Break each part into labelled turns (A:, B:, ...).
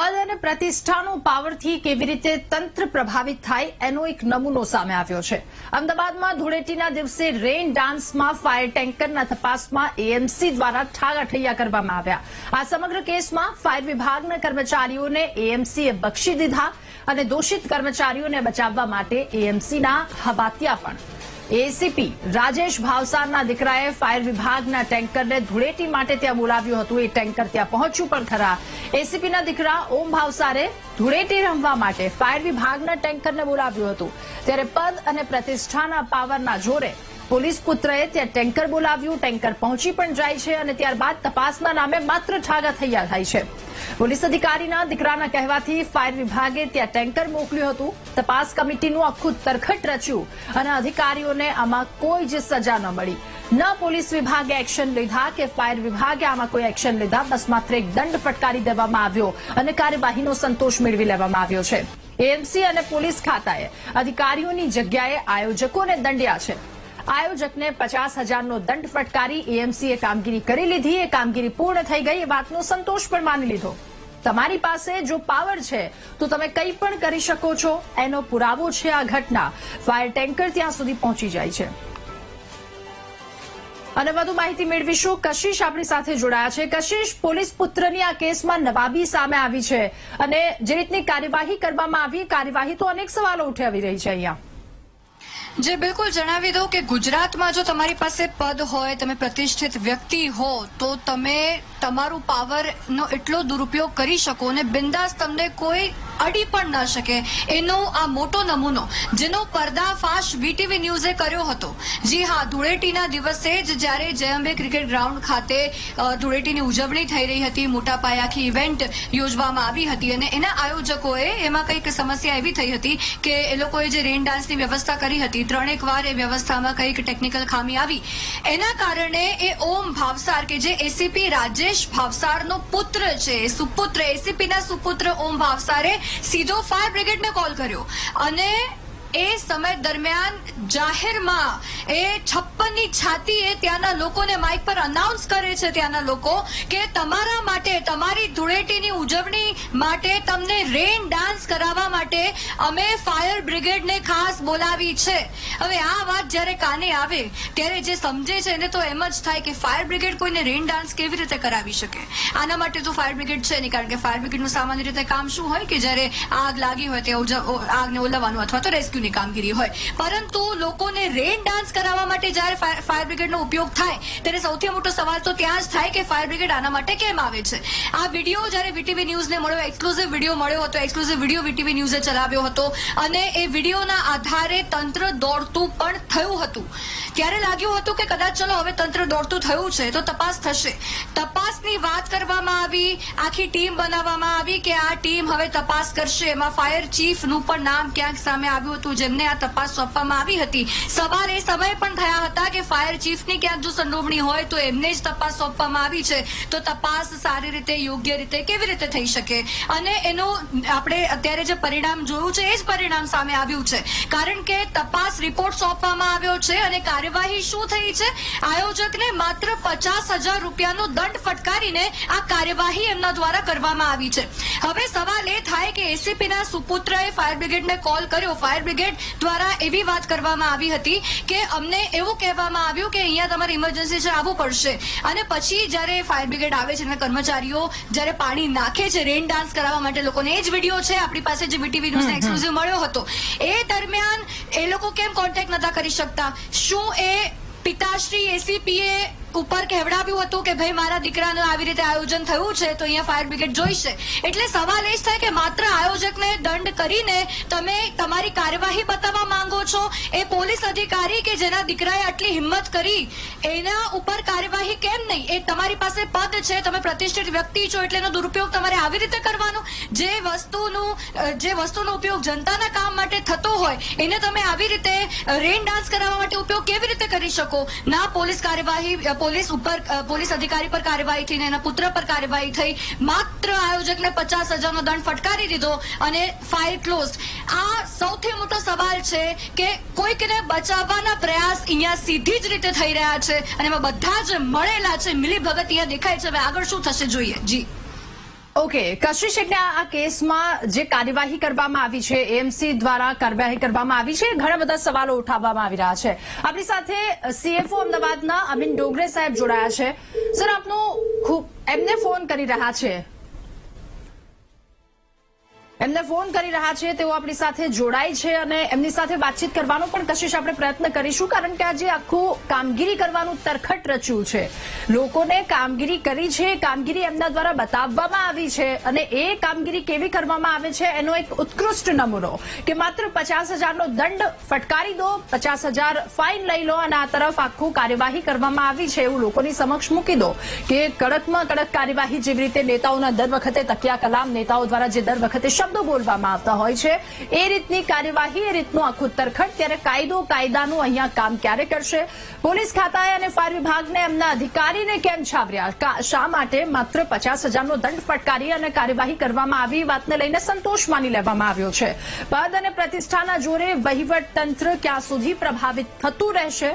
A: પદ અને પ્રતિષ્ઠાનો પાવરથી કેવી રીતે તંત્ર પ્રભાવિત થાય, એનો એક નમૂનો સામે આવ્યો છે. અમદાવાદમાં ધૂળેટીના દિવસે રેઇન ડાન્સમાં ફાયર ટેન્કરના તપાસમાં એએમસી દ્વારા ઠાગાઠૈયા કરવામાં આવ્યા. આ સમગ્ર કેસમાં ફાયર વિભાગના કર્મચારીઓને એએમસીએ બક્ષી દીધા અને દોષિત કર્મચારીઓને બચાવવા માટે એએમસીના હબાતિયા પણ એસીપી રાજેશ ભાવસારના દીકરાએ ફાયર વિભાગના ટેન્કરને ધૂળેટી માટે ત્યાં બોલાવ્યું હતું. એ ટેન્કર ત્યાં પહોંચ્યું પણ ખરા. એસીપીના દીકરા ઓમ ભાવસારે ધૂળેટી રમવા માટે ફાયર વિભાગના ટેન્કરને બોલાવ્યું હતું. ત્યારે પદ અને પ્રતિષ્ઠાના પાવરના જોરે પોલીસ પુત્રએ ત્યાં ટેન્કર બોલાવ્યું, ટેન્કર પહોંચી પણ જાય છે અને ત્યારબાદ તપાસના નામે માત્ર ઠાગા થયા થાય છે. પોલીસ અધિકારીના દીકરાના કહેવાથી ફાયર વિભાગે ત્યાં ટેન્કર મોકલ્યું હતું. તપાસ કમિટીનું આખું તરખટ રચ્યું અને અધિકારીઓને આમાં કોઈ જ સજા ન મળી. ન પોલીસ વિભાગે એક્શન લીધા કે ફાયર વિભાગે આમાં કોઈ એક્શન લીધા. બસ માત્ર એક દંડ ફટકારી દેવામાં આવ્યો અને કાર્યવાહીનો સંતોષ મેળવી લેવામાં આવ્યો છે. એએમસી અને પોલીસ ખાતાએ અધિકારીઓની જગ્યાએ આયોજકોને દંડ્યા છે. આયોજકને પચાસ હજારનો દંડ ફટકારી એએમસીએ કામગીરી કરી લીધી. એ કામગીરી પૂર્ણ થઈ ગઈ. એ વાતનો સંતોષ પણ માની લીધો. તમારી પાસે જો પાવર છે, તો તમે કંઈ પણ કરી શકો છો. એનો પુરાવો છે આ ઘટના. ફાયર ટેન્કર ત્યાં સુધી પહોંચી જાય છે. અને વધુ માહિતી મેળવીશું. કશિશ આપણી સાથે જોડાયા છે. કશિશ, પોલીસ પુત્રની આ કેસમાં નવાબી સામે આવી છે. અને જે રીતની કાર્યવાહી કરવામાં આવી, કાર્યવાહી તો અનેક સવાલો ઉઠાવી રહી છે અહીંયા.
B: જે બિલકુલ જણાવી દઉં કે ગુજરાતમાં જો તમારી પાસે પદ હોય, તમે પ્રતિષ્ઠિત વ્યક્તિ હો, તો તમે તમારું પાવરનો એટલો દુરુપયોગ કરી શકો અને બિંદાસ તમને કોઈ અડી પણ ન શકે. એનો આ મોટો નમૂનો, જેનો પર્દાફાશ વીટીવી ન્યૂઝે કર્યો હતો. જી હા, ધૂળેટીના દિવસે જ જ્યારે જયંબે ક્રિકેટ ગ્રાઉન્ડ ખાતે ધૂળેટીની ઉજવણી થઈ રહી હતી, મોટા પાયે ઇવેન્ટ યોજવામાં આવી હતી અને એના આયોજકોએ એમાં કંઈક સમસ્યા એવી થઈ હતી કે એ લોકોએ જે રેન ડાન્સની વ્યવસ્થા કરી હતી ત્રણેક વાર એ વ્યવસ્થામાં કંઈક ટેકનિકલ ખામી આવી. એના કારણે એ ઓમ ભાવસાર કે જે એસીપી રાજેશ ભાવસારનો પુત્ર છે સુપુત્ર એસીપીના સુપુત્ર ઓમ ભાવસારે સીધો ફાયર બ્રિગેડને કોલ કર્યો. અને એ સમય દરમિયાન જાહેરમાં એ છપ્પનની છાતીએ ત્યાંના લોકોને માઇક પર અનાઉન્સ કરે છે ત્યાંના લોકો કે તમારા માટે, તમારી ધૂળેટીની ઉજવણી માટે તમને રેન ડાન્સ કરાવવા માટે અમે ફાયર બ્રિગેડને ખાસ બોલાવી છે. હવે આ વાત જ્યારે કાને આવે, ત્યારે જે સમજે છે એને તો એમ જ થાય કે ફાયર બ્રિગેડ કોઈને રેન ડાન્સ કેવી રીતે કરાવી શકે? આના માટે તો ફાયર બ્રિગેડ છે નહીં, કારણ કે ફાયર બ્રિગેડનું સામાન્ય રીતે કામ શું હોય કે જ્યારે આગ લાગી હોય તે આગને ઓલવવાનું અથવા તો રેસ્ક્યુની કામગીરી હોય. પરંતુ લોકોને રેન ડાન્સ કરાવવા માટે જ્યારે ફાયર બ્રિગેડનો ઉપયોગ થાય, ત્યારે સૌથી મોટો સવાલ તો ત્યાં જ થાય કે ફાયર બ્રિગેડ આના માટે કેમ આવે છે. આ વીડિયો જ્યારે વીટીવી ન્યૂઝને મળ્યો એક્સક્લુઝિવ વીડિયો મળ્યો હતો એક્સક્લુઝિવ વીડિયો વીટીવી ન્યૂઝે ચલાવ્યો હતો, અને એ વિડીયોના આધારે તંત્ર દોડતું પણ થયું હતું. ત્યારે લાગ્યું હતું કે કદાચ ચલો હવે તંત્ર દોડતું થયું છે, તો તપાસ થશે. તપાસની વાત કરવામાં આવી, આખી ટીમ બનાવવામાં આવી કે આ ટીમ હવે તપાસ કરશે. એમાં ફાયર ચીફનું પણ નામ ક્યાંક સામે આવ્યું હતું જેમને આ તપાસ સોંપવામાં આવી હતી. સવારે સમય પણ થયા હતા કે ફાયર ચીફની ક્યાંક જો સંડોવણી હોય તો એમને જ તપાસ સોંપવામાં આવી છે. તો તપાસ સારી રીતે, યોગ્ય રીતે કેવી રીતે થઈ શકે? અને એનું આપણે અત્યારે જે પરિણામ જોયું છે, એ જ પરિણામ સામે આવ્યું છે. કારણ કે તપાસ રિપોર્ટ સોંપવામાં આવ્યો છે અને કાર્યવાહી શું થઈ છે? આયોજકને માત્ર પચાસ હજાર રૂપિયાનો દંડ ફટકારીને આ કાર્યવાહી એમના દ્વારા કરવામાં આવી છે. હવે સવાલ એ થાય કે એસીપીના સુપુત્રએ ફાયર બ્રિગેડને કોલ કર્યો. ફાયર બ્રિગેડ દ્વારા એવી વાત કરવામાં આવી હતી કે અમને એવું કહેવામાં આવ્યું કે અહીંયા તમારે ઇમરજન્સી છે આવવું પડશે. અને પછી જ્યારે ફાયર બ્રિગેડ આવે છે અને કર્મચારીઓ જ્યારે પાણી નાખે છે રેન ડાન્સ કરાવવા માટે લોકોને એ જ વીડિયો છે આપણી પાસે જે વીટીવી ન્યૂઝ એક્સક્લુઝિવ મળ્યો હતો. એ દરમિયાન એ લોકો કેમ કોન્ટેક્ટ નતા કરી શકતા? શું એ પિતાશ્રી એસીપીએ ઉપર કહેવડાવ્યું હતું કે ભાઈ, મારા દીકરાનું આવી રીતે આયોજન થયું છે, તો અહીંયા ફાયર બ્રિગેડ જોઈશે. એટલે સવાલ એ જ થાય કે માત્ર આયોજકને દંડ કરીને તમે તમારી કાર્યવાહી બતાવવા માંગો છો? એ પોલીસ અધિકારી કે જેના દીકરાએ આટલી હિંમત કરી, એના ઉપર કાર્યવાહી કેમ નહીં? એ તમારી પાસે પદ છે, તમે પ્રતિષ્ઠિત વ્યક્તિ છો, એટલે એનો દુરુપયોગ તમારે આવી રીતે કરવાનો. જે વસ્તુનું જે વસ્તુનો ઉપયોગ જનતાના કામ માટે થતો હોય, એને તમે આવી રીતે રેન ડાન્સ કરાવવા માટે ઉપયોગ કેવી રીતે કરી શકો? ના પોલીસ કાર્યવાહી પોલીસ ઉપર પોલીસ અધિકારી પર કાર્યવાહી થઈને એના પુત્ર પર કાર્યવાહી થઈ, માત્ર આયોજકને પચાસ હજારનો દંડ ફટકારી દીધો અને ફાઇલ ક્લોઝ આ સૌથી મોટો સવાલ છે કે કોઈકને બચાવવાના પ્રયાસ અહીંયા સીધી જ રીતે થઈ રહ્યા છે અને એમાં બધા જ મળેલા છે મિલી ભગત અહીંયા દેખાય છે. હવે આગળ શું થશે જોઈએ. જી.
A: ઓકે કશી એટલે આ કેસમાં જે કાર્યવાહી કરવામાં આવી છે, એએમસી દ્વારા કાર્યવાહી કરવામાં આવી છે, ઘણા બધા સવાલો ઉઠાવવામાં આવી રહ્યા છે. આપણી સાથે સીએફઓ અમદાવાદના અમીન ડોગરે સાહેબ જોડાયા છે. સર, આપનો ખૂબ એમને ફોન કરી રહ્યા છે. એમને ફોન કરી રહ્યા છે, તેઓ આપણી સાથે જોડાય છે અને એમની સાથે વાતચીત કરવાનો પણ કશિશ આપણે પ્રયત્ન કરીશું, કારણ કે આજે આખું કામગીરી કરવાનું તરખટ રચ્યું છે. લોકોને કામગીરી કરી છે, કામગીરી એમના દ્વારા બતાવવામાં આવી છે અને એ કામગીરી કેવી કરવામાં આવે છે એનો એક ઉત્કૃષ્ટ નમૂનો કે માત્ર પચાસ હજારનો દંડ ફટકારી દો, પચાસ હજાર ફાઇન લઈ લો અને આ તરફ આખું કાર્યવાહી કરવામાં આવી છે એવું લોકોની સમક્ષ મૂકી દો કે કડકમાં કડક કાર્યવાહી જેવી રીતે નેતાઓના દર વખતે તકિયા કલામ નેતાઓ દ્વારા જે દર વખતે શબ્દો બોલવામાં આવતા હોય છે. એ રીતની કાર્યવાહી, એ રીતનું આખું તરખટ ત્યારે કાયદો કાયદાનું અહીંયા કામ ક્યારે કરશે? પોલીસ ખાતાએ અને ફાયર વિભાગને એમના અધિકારીને કેમ છાવ્યા શા માટે માત્ર પચાસ હજારનો દંડ ફટકારી અને કાર્યવાહી કરવામાં આવી? વાતને લઈને સંતોષ માની લેવામાં આવ્યો છે. પદ અને પ્રતિષ્ઠાના જોરે વહીવટ તંત્ર ક્યાં સુધી પ્રભાવિત થતું રહેશે?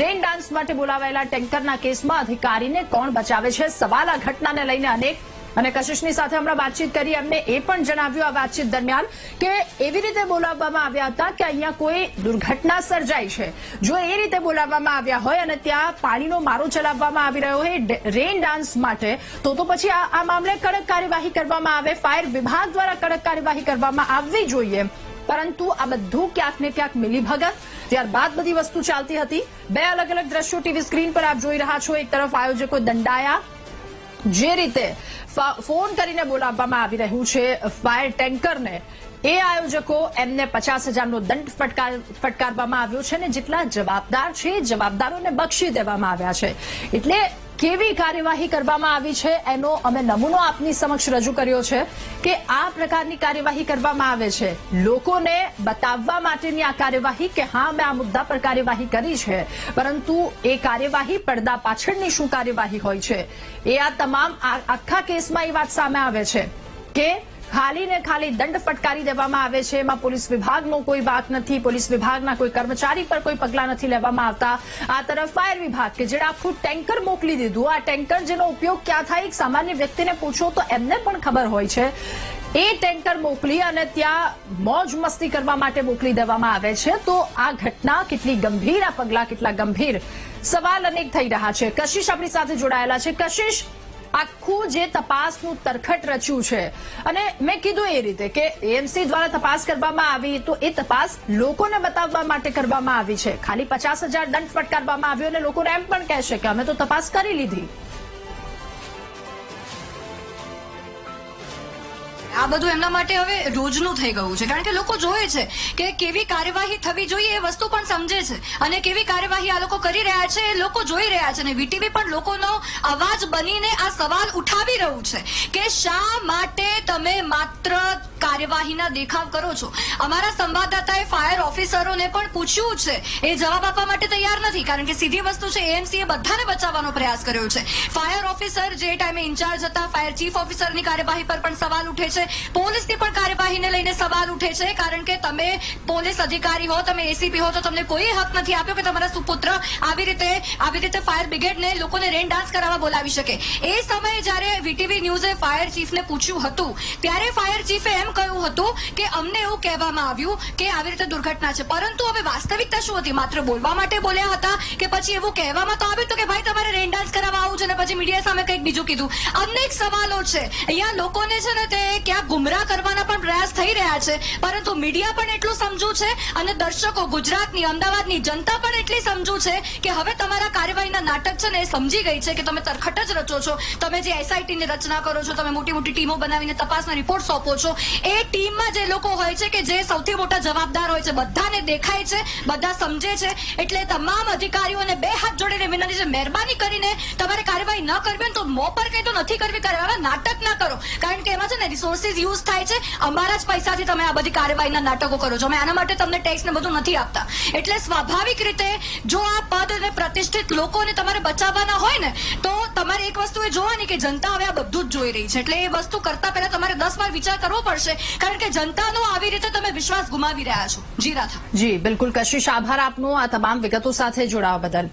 A: રેન ડાન્સ માટે બોલાવાયેલા ટેન્કરના કેસમાં અધિકારીને કોણ બચાવે છે? સવાલ આ ઘટનાને લઈને અનેક અને કશિશની સાથે હમણાં વાતચીત કરી એમને એ પણ જણાવ્યું આ વાતચીત દરમિયાન કે એવી રીતે બોલાવવામાં આવ્યા હતા કે અહીંયા કોઈ દુર્ઘટના સર્જાઈ છે. જો એ રીતે બોલાવવામાં આવ્યા હોય અને ત્યાં પાણીનો મારો ચલાવવામાં આવી રહ્યો હોય રેન ડાન્સ માટે, તો તો પછી આ મામલે કડક કાર્યવાહી કરવામાં આવે, ફાયર વિભાગ દ્વારા કડક કાર્યવાહી કરવામાં આવવી જોઈએ. પરંતુ આ બધું ક્યાંક ને ક્યાંક મિલીભગત. ત્યારબાદ બધી વસ્તુ ચાલતી હતી. બે અલગ અલગ દ્રશ્યો ટીવી સ્ક્રીન પર આપ જોઈ રહ્યા છો. એક તરફ આયોજકો દંડાયા જે રીતે ફોન કરીને બોલાવવામાં આવી રહ્યું છે ફાયર ટેન્કરને, એ આયોજકો એમને પચાસ હજારનો દંડ ફટકાર, ફટકારવામાં આવ્યો છે ને જેટલા જવાબદાર છે જવાબદારોને બક્ષી દેવામાં આવ્યા છે. એટલે કેવી કાર્યવાહી કરવામાં આવી છે એનો અમે નમૂનો આપની સમક્ષ રજૂ કર્યો છે કે આ પ્રકારની કાર્યવાહી કરવામાં આવે છે. લોકોને બતાવવા માટેની આ કાર્યવાહી કે હા, મેં આ મુદ્દા પર કાર્યવાહી કરી છે, પરંતુ એ કાર્યવાહી પડદા પાછળની શું કાર્યવાહી હોય છે? એ આ તમામ આખા કેસમાં એ વાત સામે આવે છે કે ખાલી ને ખાલી દંડ ફટકારી દેવામાં આવે છે. એમાં પોલીસ વિભાગનો કોઈ વાત નથી. પોલીસ વિભાગના કોઈ કર્મચારી પર કોઈ પગલાં નથી લેવામાં આવતા. આ તરફ ફાયર વિભાગ કે જેણે આખું ટેન્કર મોકલી દીધું. આ ટેન્કર જેનો ઉપયોગ ક્યાં થાય, એક સામાન્ય વ્યક્તિને પૂછો તો એમને પણ ખબર હોય છે. એ ટેન્કર મોકલી અને ત્યાં મોજ મસ્તી કરવા માટે મોકલી દેવામાં આવે છે. તો આ ઘટના કેટલી ગંભીર, આ પગલા કેટલા ગંભીર? સવાલ અનેક થઈ રહ્યા છે. કશિશ આપણી સાથે જોડાયેલા છે. કશિશ આખું જે તપાસનું તરખટ રચ્યું છે. અને મેં કીધું એ રીતે કે એએમસી દ્વારા તપાસ કરવામાં આવી તો એ તપાસ લોકોને બતાવવા માટે કરવામાં આવી છે. ખાલી પચાસ હજાર દંડ ફટકારવામાં આવ્યો અને લોકોને એમ પણ કહેશે કે અમે તો તપાસ કરી લીધી.
B: આ બધું એમના માટે હવે રોજનું થઈ ગયું છે. કારણ કે લોકો જોવે છે કે કેવી કાર્યવાહી થવી જોઈએ એ વસ્તુ પણ સમજે છે. અને કેવી કાર્યવાહી આ લોકો કરી રહ્યા છે એ લોકો જોઈ રહ્યા છે. અને વીટીવી પણ લોકોનો અવાજ બનીને આ સવાલ ઉઠાવી રહ્યું છે કે શા માટે તમે માત્ર કાર્યવાહીના દેખાવ કરો છો? અમારા સંવાદદાતાએ ફાયર ઓફિસરોને પણ પૂછ્યું છે. એ જવાબ આપવા માટે તૈયાર નથી, કારણ કે સીધી વસ્તુ છે, એએમસીએ બધાને બચાવવાનો પ્રયાસ કર્યો છે. ફાયર ઓફિસર જે ટાઈમે ઇન્ચાર્જ હતા, ફાયર ચીફ ઓફિસરની કાર્યવાહી પર પણ સવાલ ઉઠે છે. પોલીસની પણ કાર્યવાહીને લઈને સવાલ ઉઠે છે, કારણ કે તમે પોલીસ અધિકારી હો, તમે એસીપી હો, તો તમને કોઈ હક નથી આપ્યો કે તમારા સુપુત્ર આવી રીતે આવી રીતે ફાયર બ્રિગેડને લોકોને રેન ડાન્સ કરાવવા બોલાવી શકે. એ સમયે જ્યારે વીટીવી ન્યૂઝે ફાયર ચીફને પૂછ્યું હતું, ત્યારે ફાયર ચીફે એમ કહ્યું હતું કે અમને એવું કહેવામાં આવ્યું કે આવી રીતે દુર્ઘટના છે. પરંતુ હવે વાસ્તવિકતા શું હતી? માત્ર બોલવા માટે બોલ્યા હતા કે પછી એવું કહેવામાં તો આવ્યું તો કે ભાઈ તમારે રેન ડાન્સ કરાવવા આવું છે અને પછી મીડિયા સામે કંઈક બીજું કીધું. અનેક સવાલો છે. અહીંયા લોકોને છે ને તે ક્યાંક ગુમરાહ કરવાના પણ પ્રયાસ થઈ રહ્યા છે. પરંતુ મીડિયા પણ એટલું સમજુ છે અને દર્શકો ગુજરાતની, અમદાવાદની જનતા પણ એટલી સમજુ છે કે હવે તમારા કાર્યવાહીના નાટક છે ને એ સમજી ગઈ છે કે તમે તરખટ જ રચો છો. તમે જે એસઆઈટીની રચના કરો છો, તમે મોટી મોટી ટીમો બનાવીને તપાસના રિપોર્ટ સોંપો છો. એ ટીમમાં જે લોકો હોય છે કે જે સૌથી મોટા જવાબદાર હોય છે, બધાને દેખાય છે, બધા સમજે છે. એટલે તમામ અધિકારીઓને બે હાથ જોડીને વિનંતી છે, મહેરબાની કરીને તમારે કાર્યવાહી ન કરવી તો મો પર કંઈ તો નથી કરવી. કરવા નાટક ના કરો. કારણ કે એમાં છે ને રિસોર્સિસ યુઝ થાય છે, અમારા જ પૈસાથી તમે આ બધી કાર્યવાહીના નાટકો કરો છો. અમે આના માટે તમને ટેક્સ ને બધું નથી આપતા. એટલે સ્વાભાવિક રીતે જો આ પદ અને પ્રતિષ્ઠિત લોકોને તમારે બચાવવાના હોય ને, તો તમારે એક વસ્તુ એ જોવાની કે જનતા હવે આ બધું જ જોઈ રહી છે. એટલે એ વસ્તુ કરતા પહેલા તમારે દસ વાર વિચાર કરવો પડશે, કારણ કે જનતાનો આવી રીતે તમે વિશ્વાસ ગુમાવી રહ્યા છો. જી, રાધા.
A: જી, બિલકુલ. કશિશ, આભાર આપનો. આ તમામ વિગતો સાથે જોડાવા બદલ.